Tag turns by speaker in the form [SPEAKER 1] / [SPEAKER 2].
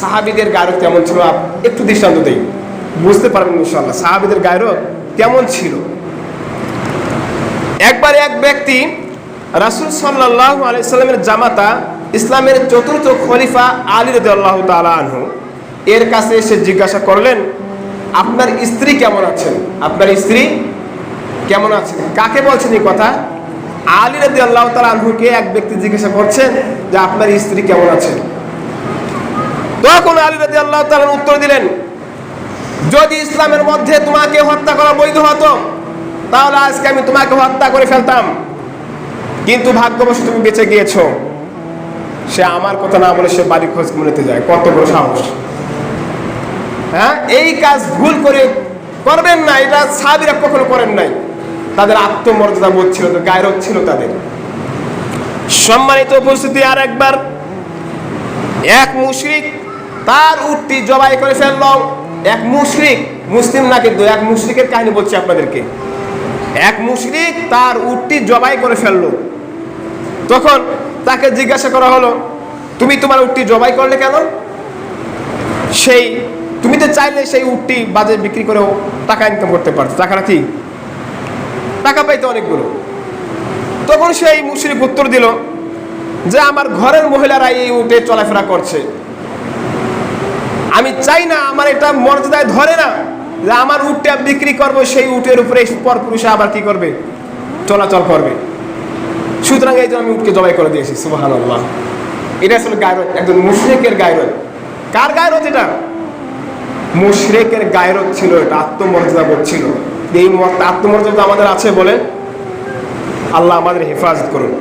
[SPEAKER 1] সাহাবিদের গায়রত কেমন ছিল? একটু দৃষ্টান্ত দেই। বুঝতে পারবেন ইনশাল্লাহ সাহাবিদের গায়রত কেমন ছিল? একবার এক ব্যক্তি রাসুল সাল্লাহ আলাইসাল্লামের জামাতা, ইসলামের চতুর্থ খলিফা আলী রদ আল্লাহ আনহু, এর কাছে এসে জিজ্ঞাসা করলেন, আপনার স্ত্রী কেমন আছেন? আপনার স্ত্রী কেমন আছেন? কাকে বলছেন এই কথা? আলী রদি আল্লাহ তালা আনহুকে এক ব্যক্তি জিজ্ঞাসা করছেন যে, আপনার স্ত্রী কেমন আছেন? তখন আলী রদি আল্লাহ তালা উত্তর দিলেন, যদি ইসলামের মধ্যে তোমাকে হত্যা করা বৈধ হতো, তাহলে আজকে আমি তোমাকে হত্যা করে ফেলতাম। কিন্তু ভাগ্যবশ তুমি বেঁচে গিয়েছো। সে আমার কথা না বলে সে বাড়ি খোঁজ মনেতে যায়। কত বড় সাহস। হ্যাঁ? এই কাজ ভুল করে করবেন না, এটা সাহাবিরা কখনো করেন নাই। তাদের আত্মমর্যাদা বোধ ছিল তো গায়রত ছিল তাদের। সম্মানিত উপস্থিতি আর একবার এক মুশরিক তার উটটি জবাই করে ফেলল এক মুশরিক। মুসলিম না কিন্তু, এক মুশরিকের কাহিনী বলছি আপনাদেরকে। এক মুশরিক তার উটটি জবাই করে ফেলল। তখন তাকে জিজ্ঞাসা করা হলো, তুমি তোমার উটটি জবাই করলে কেন? সেই, তুমি তো চাইলে সেই উটটি বাজারে বিক্রি করেও টাকা ইনকাম করতে পারতো। টাকাটা কি? টাকা পাইতো অনেকগুলো। তখন সেই মুশরিক উত্তর দিল যে, আমার ঘরের মহিলারা এই উটে চলাফেরা করছে। আমি চাই না আমার এটা মর্যাদায় ধরে না। যে আমার উটটা বিক্রি করব, সেই উটের উপরে পর পুরুষে আবার কি করবে? চলাচল করবে। সুতরাং এই জন্য আমি উটকে জবাই করে দিয়েছি সুবাহান আল্লাহ এটা আসলে গায়রত, একজন মুশরেকের গায়রত। কার গায়রত এটা? মুশরেকের গায়রত ছিল, এটা আত্মমর্যাদা বোধ ছিল। এই আত্মমর্যাদা আমাদের আছে বলে আল্লাহ আমাদের হেফাজত করুন।